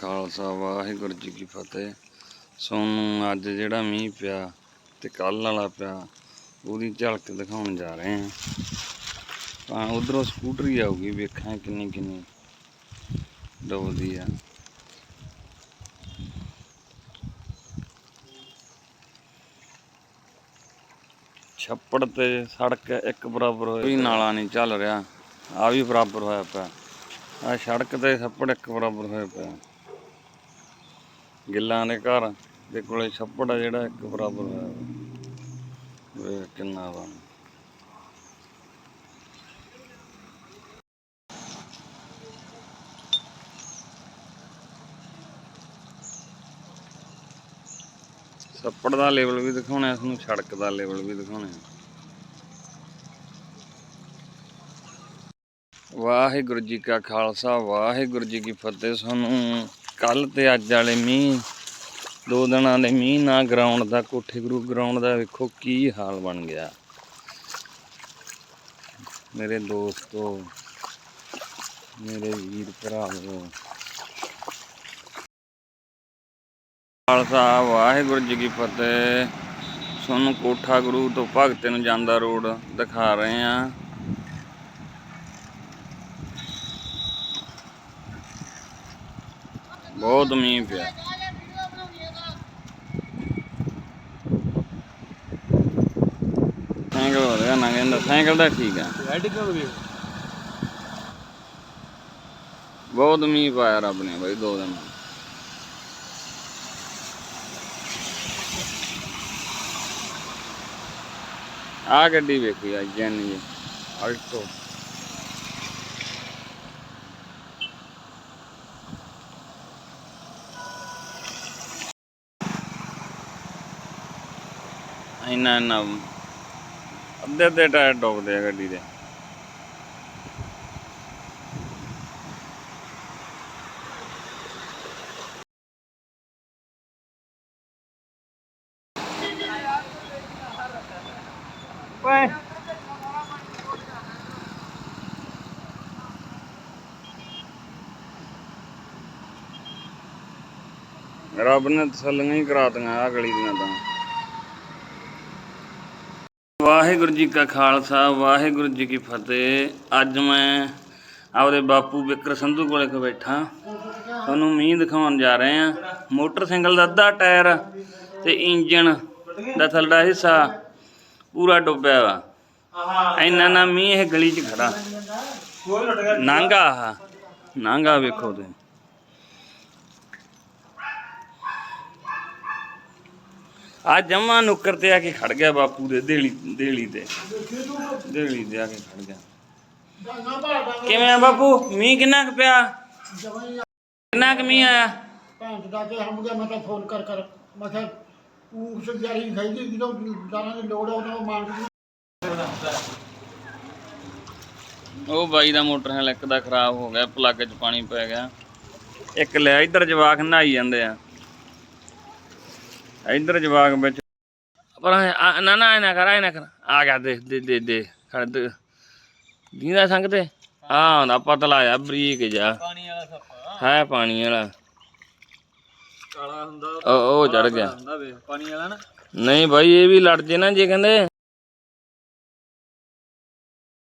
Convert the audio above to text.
ਖਾਲਸਾ ਵਾਹਿਗੁਰੂ ਜੀ ਕੀ ਫਤਿਹ। ਸੋਨੂੰ ਅੱਜ ਜਿਹੜਾ ਮੀਂਹ ਪਿਆ ਤੇ ਕੱਲ ਵਾਲਾ ਪਿਆ, ਉਹਦੀ ਝਲਕ ਦਿਖਾਉਣ ਜਾ ਰਹੇ ਹਾਂ। ਤਾਂ ਉਧਰੋਂ ਸਕੂਟਰੀ ਆਊਗੀ, ਵੇਖਾਂ ਕਿੰਨੀ ਕਿੰਨੀ ਡੁੱਬਦੀ ਆ। ਛੱਪੜ ਤੇ ਸੜਕ ਇੱਕ ਬਰਾਬਰ ਹੋਈ ਕੋਈ ਨਾਲਾ ਨਹੀਂ ਚੱਲ ਰਿਹਾ, ਆ ਵੀ ਬਰਾਬਰ ਹੋਇਆ ਪਿਆ। ਆ ਸੜਕ ਤੇ ਛੱਪੜ ਇੱਕ ਬਰਾਬਰ ਹੋਇਆ ਪਿਆ। ਗਿੱਲਾਂ ਦੇ ਘਰ, ਦੇ ਕੋਲੇ ਛੱਪੜ ਆ ਜਿਹੜਾ ਇੱਕ ਬਰਾਬਰ ਹੋਇਆ ਵਾ। ਕਿੰਨਾ ਵਾ। ਛੱਪੜ ਦਾ ਲੈਵਲ ਵੀ ਦਿਖਾਉਣਾ ਇਸ ਨੂੰ ਸੜਕ ਦਾ ਲੈਵਲ ਵੀ ਦਿਖਾਉਣਾ। ਵਾਹਿਗੁਰੂ ਜੀ ਕਾ ਖਾਲਸਾ, ਵਾਹਿਗੁਰੂ ਜੀ ਕੀ ਫਤਿਹ। ਸਾਨੂੰ ਕੱਲ ਤੇ ਅੱਜ ਵਾਲੇ ਮੀਂਹ, ਦੋ ਦਿਨਾਂ ਦੇ ਮੀਂਹ ਨਾ ਗਰਾਊਂਡ ਦਾ, ਕੋਠੇ ਗੁਰੂ ਗਰਾਊਂਡ ਦਾ ਵੇਖੋ ਕੀ ਹਾਲ ਬਣ ਗਿਆ। ਮੇਰੇ ਦੋਸਤੋ, ਮੇਰੇ ਵੀਰ ਭਰਾਵੋ। ਖਾਲਸਾ, ਵਾਹਿਗੁਰੂ ਜੀ ਕੀ ਫਤਿਹ। ਤੁਹਾਨੂੰ ਕੋਠਾ ਗੁਰੂ ਤੋਂ ਭਗਤ ਨੂੰ ਜਾਂਦਾ ਰੋਡ ਦਿਖਾ ਰਹੇ ਆ ਬਹੁਤ ਮੀਂਹ ਪਿਆ। ਸਾਈਕਲ ਹੋ ਰਿਹਾ ਨਾ ਕਹਿੰਦਾ ਸਾਈਕਲ ਦਾ ਠੀਕ ਆ। ਰੈਡ ਕਿਉਂ ਗਈ ਬਹੁਤ ਮੀਂਹ ਪਾਇਆ ਰੱਬ ਨੇ ਬਈ ਦੋ ਦਿਨ। ਆ ਗੱਡੀ ਵੇਖੀ ਆ ਜੈਨ ਜੀ ਆਲਟੋ ਇੰਨਾ ਇੰਨਾ ਅੱਧੇ ਅੱਧੇ ਟਾਇਰ ਡੁੱਬਦੇ ਆ ਗੱਡੀ ਦੇ। ਓਏ। ਰੱਬ ਨੇ ਤਸੱਲੀਆਂ ਹੀ ਕਰਾਤੀਆਂ ਆ ਗਲੀ ਦੀਆਂ ਤਾਂ। ਵਾਹਿਗੁਰੂ ਜੀ ਕਾ ਖਾਲਸਾ, ਵਾਹਿਗੁਰੂ ਜੀ ਕੀ ਫਤਿਹ। ਅੱਜ ਮੈਂ ਆਪਦੇ ਬਾਪੂ ਵਿਕਰ ਸੰਧੂ ਕੋਲੇ ਕੋ ਬੈਠਾ। ਤੁਹਾਨੂੰ ਮੀਂਹ ਦਿਖਾਉਣ ਜਾ ਰਹੇ ਆ ਮੋਟਰਸਾਈਕਲ ਦਾ ਅੱਧਾ ਟਾਇਰ ਤੇ ਇੰਜਣ ਦਾ ਥੱਲੜਾ ਹਿੱਸਾ ਪੂਰਾ ਡੁੱਬਿਆ ਵਾ। ਇੰਨਾ ਨਾ ਮੀਂਹ ਇਹ ਗਲੀ 'ਚ ਖੜਾ। ਕੋਈ ਨਾਂਗਾ ਆ ਨਾਂਗਾ ਵੇਖੋ ਤੁਸੀਂ। ਆ ਜਮਾ ਨੁੱਕਰ ਤੇ ਆ ਕੇ ਖੜ ਗਿਆ ਬਾਪੂ ਦੇ ਦੇਲੀ ਦੇਲੀ ਤੇ। ਦੇਲੀ ਤੇ ਆ ਕੇ ਖੜ ਗਿਆ। ਕਿਵੇਂ ਆ ਬਾਪੂ? ਮੀਂਹ ਕਿੰਨਾ ਕੁ ਪਿਆ? ਕਿੰਨਾ ਕੁ ਮੀਂਹ ਆਇਆ? ਭੈਣ ਚੋਦ ਕੇ ਹਮ ਗਿਆ ਮੈਂ ਤਾਂ ਫੋਨ ਕਰ ਕਰ। ਮੈਂ ਕਿਹਾ ਤੂੰ ਸਜਾਰੀ ਖਾਈ ਜੀ ਜਦੋਂ ਦਾਣਾ ਦੀ ਲੋੜ ਆ ਉਦੋਂ ਮੰਗਦੀ ਉਹ ਬਾਈ ਦਾ ਮੋਟਰਸਾਈਕਲ ਇੱਕ ਦਾ ਖਰਾਬ ਹੋ ਗਿਆ ਪਲੱਗ 'ਚ ਪਾਣੀ ਪੈ ਗਿਆ। ਇੱਕ ਲੈ ਇੱਧਰ ਜਵਾਕ ਨਹਾਈ ਜਾਂਦੇ ਆ। ਇੱਧਰ ਜਵਾਕ ਵਿੱਚ ਪਰ ਨਾ ਨਾ ਇਹ ਨਾ ਕਰ ਇਹ ਨਾ ਕਰ। ਆ ਗਿਆ ਦੇ ਦੇ ਦੇ ਦੇ। ਖੜ ਦੇ। ਦੀਦਾ ਸੰਗ ਤੇ? ਆ ਹੁੰਦਾ ਪਤਲਾ ਆ ਬਰੀਕ ਜਾ ਪਾਣੀ ਵਾਲਾ ਸੱਪਾ। ਹੈ ਪਾਣੀ ਵਾਲਾ। ਕਾਲਾ ਹੁੰਦਾ ਉਹ ਉਹ ਚੜ ਗਿਆ। ਹੁੰਦਾ ਵੇ ਪਾਣੀ ਵਾਲਾ ਨਾ। ਨਹੀਂ ਬਾਈ ਇਹ ਵੀ ਲੜ ਜੇ ਨਾ ਜੇ ਕਹਿੰਦੇ